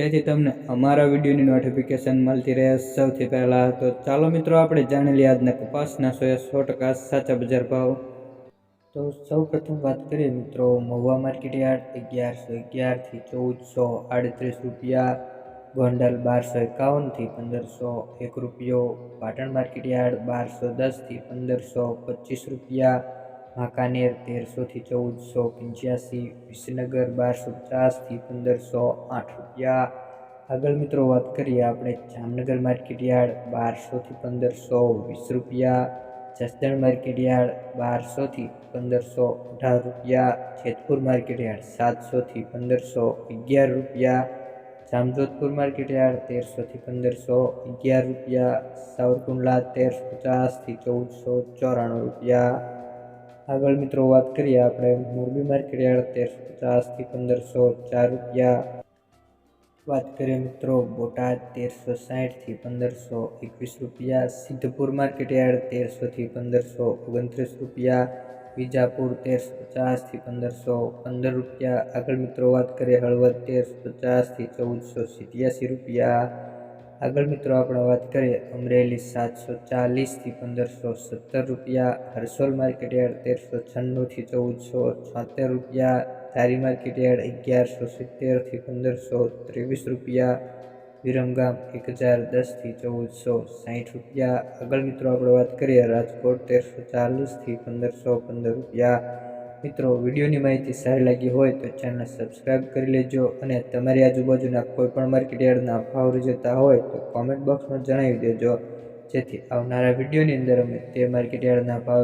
જેથી તમને અમારા વિડીયોની નોટિફિકેશન મળતી રહે સૌથી પહેલાં તો ચાલો મિત્રો આપણે જાણી લઈએ આજના કપાસના સો સો ટકા સાચા બજાર ભાવ. તો સૌ પ્રથમ વાત કરીએ મિત્રો, મહુવા માર્કેટ યાર્ડ અગિયારસો અગિયારથી ચૌદસો આડત્રીસ રૂપિયા, ગોંડલ બારસો એકાવનથી પંદરસો એક રૂપિયો, પાટણ માર્કેટ યાર્ડ બારસો દસથી પંદરસો પચીસ રૂપિયા વાંકાનેર તેરસોથી ચૌદસો પંચ્યાસી, વિસનગર બારસો પચાસથી પંદરસો આઠ રૂપિયા. આગળ મિત્રો વાત કરીએ આપણે જામનગર માર્કેટ યાર્ડ બારસોથી પંદરસો વીસ રૂપિયા. જસદણ માર્કેટ યાર્ડ બારસોથી પંદરસો અઢાર રૂપિયા. જેતપુર માર્કેટ યાર્ડ સાતસોથી પંદરસો અગિયાર રૂપિયા. જામજોધપુર માર્કેટ યાર્ડ તેરસોથી પંદરસો અગિયાર રૂપિયા. સાવરકુંડલા તેરસો પચાસથી ચૌદસો ચોરાણું રૂપિયા. આગળ મિત્રો વાત કરીએ આપણે મોરબી માર્કેટ યાર્ડ તેરસો પચાસથી પંદરસો ચાર રૂપિયા વાત કરીએ મિત્રો બોટાદ તેરસો સાઠથી પંદરસો એકવીસ રૂપિયા, સિદ્ધપુર માર્કેટ યાર્ડ તેરસોથી પંદરસો ઓગણત્રીસ રૂપિયા, વિજાપુર તેરસો પચાસથી પંદરસો પંદર રૂપિયા. આગળ મિત્રો વાત કરીએ હળવદ તેરસો પચાસથી ચૌદસો સિત્યાસી રૂપિયા. આગળ મિત્રો આપણે વાત કરીએ અમરેલી સાતસો ચાલીસથી પંદરસો સત્તર રૂપિયા, હરસોલ માર્કેટ યાર્ડ તેરસો છન્નુંથી ચૌદસો છોતેર રૂપિયા, ધારી માર્કેટ યાર્ડ અગિયારસો સિત્તેરથી પંદરસો ત્રેવીસ રૂપિયા, વિરમગામ એક હજાર દસથી ચૌદસો સાઠ રૂપિયા. આગળ મિત્રો આપણે વાત કરીએ રાજકોટ તેરસો ચાલીસથી પંદરસો પંદર રૂપિયા. મિત્રો, વિડીયોની માહિતી સારી લાગી હોય તો ચેનલ સબસ્ક્રાઈબ કરી લેજો અને તમારી આજુબાજુના કોઈ પણ માર્કેટ યાર્ડના ભાવ જતા હોય તો કોમેન્ટ બોક્સમાં જણાવી દેજો. જેથી આવનારા વિડીયોની અંદર અમે તે માર્કેટ યાર્ડના ભાવ